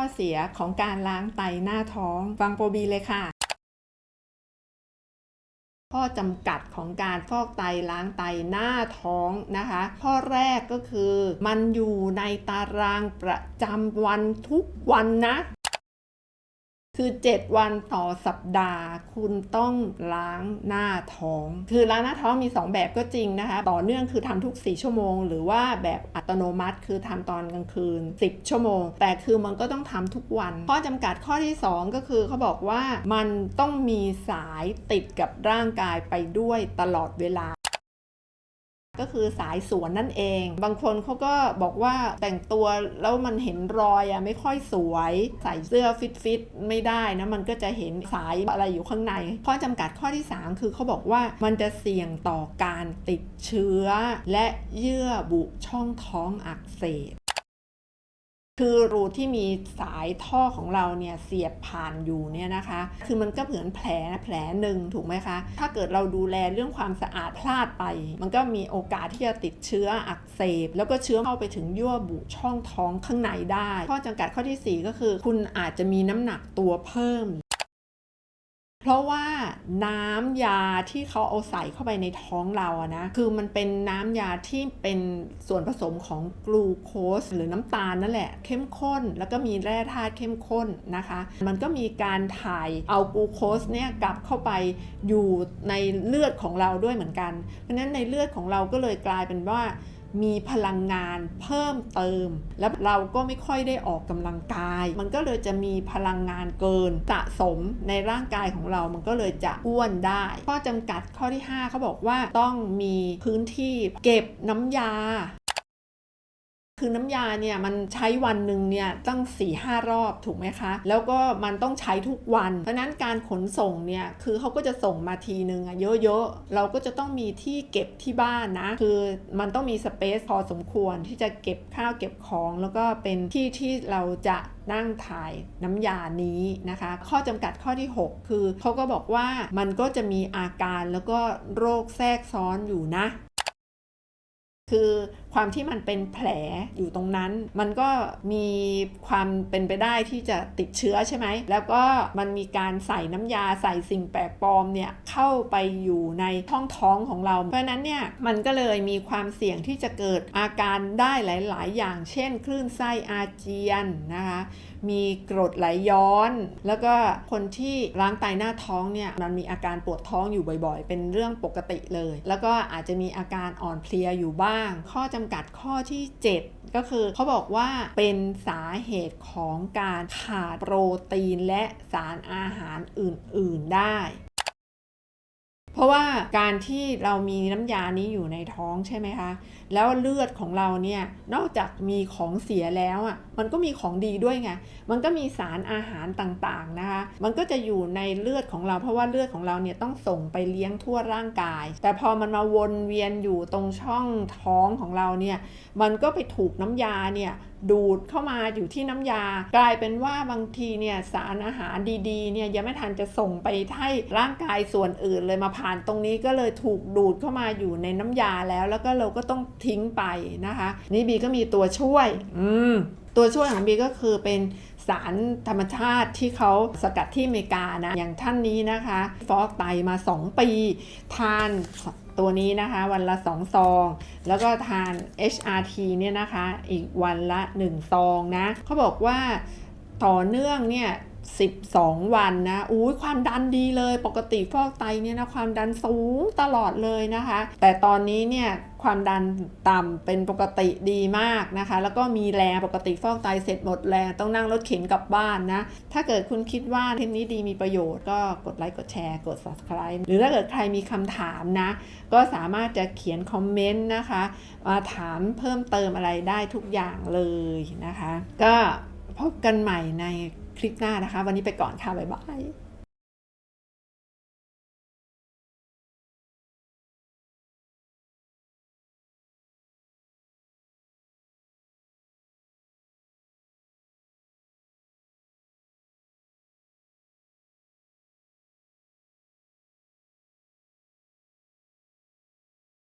อเสียของการล้างไตหน้าท้อง ฟังโปรบีเลยค่ะ ข้อจำกัดของการฟอกไตล้างไตหน้าท้องนะคะ ข้อแรกก็คือ มันอยู่ในตารางประจำวันทุกวันนะ คือ 7 วันต่อสัปดาห์ คุณต้องล้างหน้าท้อง คือล้างหน้าท้องมี 2 แบบก็จริงนะคะ ต่อเนื่องคือทำทุก 4 ชั่วโมง หรือว่าแบบอัตโนมัติ คือทำตอนกลางคืน 10 ชั่วโมง แต่คือมันก็ต้องทำทุกวัน ข้อจำกัดข้อที่ 2 ก็คือเขาบอกว่ามันต้องมีสายติดกับร่างกายไปด้วยตลอดเวลา ก็คือสายสวนนั่นเอง บางคนเขาก็บอกว่าแต่งตัวแล้วมันเห็นรอยอะไม่ค่อยสวย ใส่เสื้อฟิตฟิตๆไม่ได้นะ มันก็จะเห็นสายอะไรอยู่ข้างใน ข้อจำกัดข้อที่ 3 คือเขาบอกว่ามันจะเสี่ยงต่อการติดเชื้อ และเยื่อบุช่องท้องอักเสบ คือรูที่มีสายท่อของเราเนี่ยเสียบผ่านอยู่เนี่ยนะคะ คือมันก็เหมือนแผลแผลหนึ่งถูกไหมคะ ถ้าเกิดเราดูแลเรื่องความสะอาดพลาดไป มันก็มีโอกาสที่จะติดเชื้ออักเสบ แล้วก็เชื้อเข้าไปถึงยั่วบุช่องท้องข้างในได้ ข้อจำกัดข้อทีสี่ 4 ก็คือ คุณอาจจะมีน้ำหนักตัวเพิ่ม ราะว่าน้ำยาที่เขาเอาใส่เข้าไปในท้องเราอะนะคือมันเป็นน้ำยาที่เป็นส่วนผสมของกลูโคสหรือน้ำตาลนั่นแหละ เข้มข้น แล้วก็มีแร่ธาตุเข้มข้นนะคะ มันก็มีการถ่ายเอากลูโคสเนี่ยกลับเข้าไปอยู่ในเลือดของเราด้วยเหมือนกัน เพราะฉะนั้นในเลือดของเราก็เลยกลายเป็นว่า มีพลังงานเพิ่มเติม แล้วเราก็ไม่ค่อยได้ออกกำลังกาย มันก็เลยจะมีพลังงานเกินสะสมในร่างกายของเรา มันก็เลยจะอ้วนได้ ข้อจำกัดข้อที่ 5เขาบอกว่าต้องมีพื้นที่เก็บน้ำยา คือน้ำยาเนี่ยมันใช้วันหนึ่งเนี่ยตั้ง4ี่ห้ารอบถูกไหมคะ แล้วก็มันต้องใช้ทุกวัน เพราะฉะนั้นการขนส่งเนี่ยคือเขาก็จะส่งมาทีนึงอะเยอะๆ เราก็จะต้องมีที่เก็บที่บ้านนะ คือมันต้องมีสเปซพอสมควรที่จะเก็บข้าวเก็บของ แล้วก็เป็นที่ที่เราจะนั่งถ่ายน้ำยานี้นะคะ ข้อจำกัดข้อที่ 6 คือเขาก็บอกว่ามันก็จะมีอาการแล้วก็โรคแทรกซ้อนอยู่นะ คือความที่มันเป็นแผลอยู่ตรงนั้น มันก็มีความเป็นไปได้ที่จะติดเชื้อใช่ไหม แล้วก็มันมีการใส่น้ำยาใส่สิ่งแปลกปลอมเนี่ยเข้าไปอยู่ในท้องท้องของเรา เพราะฉะนั้นเนี่ยมันก็เลยมีความเสี่ยงที่จะเกิดอาการได้หลาย ๆ อย่าง เช่น คลื่นไส้อาเจียนนะคะ มีกรดไหลย้อน แล้วก็คนที่ล้างไตหน้าท้องเนี่ยมันมีอาการปวดท้องอยู่บ่อย ๆ เป็นเรื่องปกติเลย แล้วก็อาจจะมีอาการอ่อนเพลียอยู่บ้างข้อจำกัดข้อที่ 7 ก็คือเขาบอกว่าเป็นสาเหตุของการขาดโปรตีนและสารอาหารอื่น ๆ ได้ ราะว่าการที่เรามีน้ำยานี้อยู่ในท้องใช่ไหมคะ แล้วเลือดของเราเนี่ยนอกจากมีของเสียแล้วอะมันก็มีของดีด้วยไงมันก็มีสารอาหารต่างๆนะคะ มันก็จะอยู่ในเลือดของเรา เพราะว่าเลือดของเราเนี่ยต้องส่งไปเลี้ยงทั่วร่างกาย แต่พอมันมาวนเวียนอยู่ตรงช่องท้องของเราเนี่ยมันก็ไปถูกน้ำยาเนี่ย ดูดเข้ามาอยู่ที่น้ำยา กลายเป็นว่าบางทีเนี่ยสารอาหารดีๆเนี่ยยังไม่ทันจะส่งไปให้ร่างกายส่วนอื่นเลยมาผ่านตรงนี้ก็เลยถูกดูดเข้ามาอยู่ในน้ำยาแล้ว แล้วก็เราก็ต้องทิ้งไปนะคะ นี่บีก็มีตัวช่วย อืมตัวช่วยของบีก็คือเป็นสารธรรมชาติที่เขาสกัดที่อเมริกานะ อย่างท่านนี้นะคะ ฟอกไตมา 2 ปี ทาน ตัวนี้นะคะวันละ 2 ซอง แล้วก็ทาน HRT เนี่ยนะคะ อีกวันละ 1 ซองนะเขาบอกว่า ต่อเนื่องเนี่ย12วันนะอุ้ยความดันดีเลย ปกติฟอกไตเนี่ยนะความดันสูงตลอดเลยนะคะ แต่ตอนนี้เนี่ยความดันต่ำเป็นปกติดีมากนะคะ แล้วก็มีแรงปกติฟอกไตเสร็จหมดแรงต้องนั่งรถเข็นกลับบ้านนะ ถ้าเกิดคุณคิดว่าเทปนี้ดีมีประโยชน์ก็กดไลค์กดแชร์กด subscribe หรือถ้าเกิดใครมีคำถามนะ ก็สามารถจะเขียนคอมเมนต์นะคะมาถามเพิ่มเติมอะไรได้ทุกอย่างเลยนะคะ ก็ พบกันใหม่ในคลิปหน้านะคะ วันนี้ไปก่อนค่ะ บ๊ายบาย